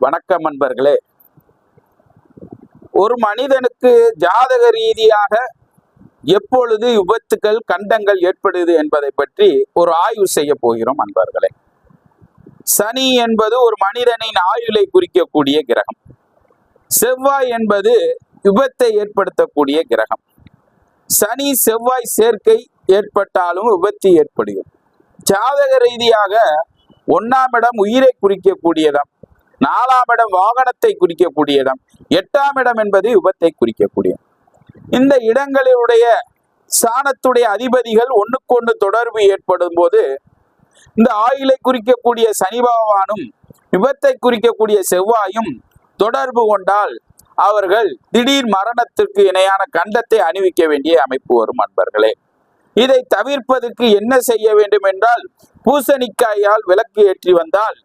வணக்கம் அன்பர்களே ஒரு மனிதனுக்கு ஜாதக ரீதியாக எப்பொழுது விபத்துக்கள் கண்டங்கள் ஏற்படுது என்பதை பற்றி ஒரு ஆய்வு செய்ய போகிறோம் அன்பர்களே சனி என்பது ஒரு மனிதனின் ஆயுளை குறிக்கக்கூடிய கிரகம். செவ்வாய் என்பது விபத்தை ஏற்படுத்தக்கூடிய கிரகம். சனி செவ்வாய் சேர்க்கை ஏற்பட்டாலும் விபத்து ஏற்படும் ஜாதக ரீதியாக ஒன்னாம் இடம் உயிரை குறிக்கக்கூடியதாம். நாலாம் இடம் வாகனத்தை குறிக்கக்கூடிய இடம் எட்டாம் இடம் என்பது விபத்தை குறிக்கக்கூடிய இந்த இடங்களினுடைய சாணத்துடைய அதிபதிகள் ஒண்ணுக்கொண்ணு தொடர்பு ஏற்படும் போது இந்த ஆயிலை குறிக்கக்கூடிய சனி பகவானும் விபத்தை குறிக்கக்கூடிய செவ்வாயும் தொடர்பு கொண்டால் அவர்கள் திடீர் மரணத்திற்கு இணையான கண்டத்தை அணிவிக்க வேண்டிய அமைப்பு வரும் அன்பர்களே. இதை தவிர்ப்பதற்கு என்ன செய்ய வேண்டும் என்றால் பூசணிக்காயால் விளக்கு ஏற்றி வந்தால்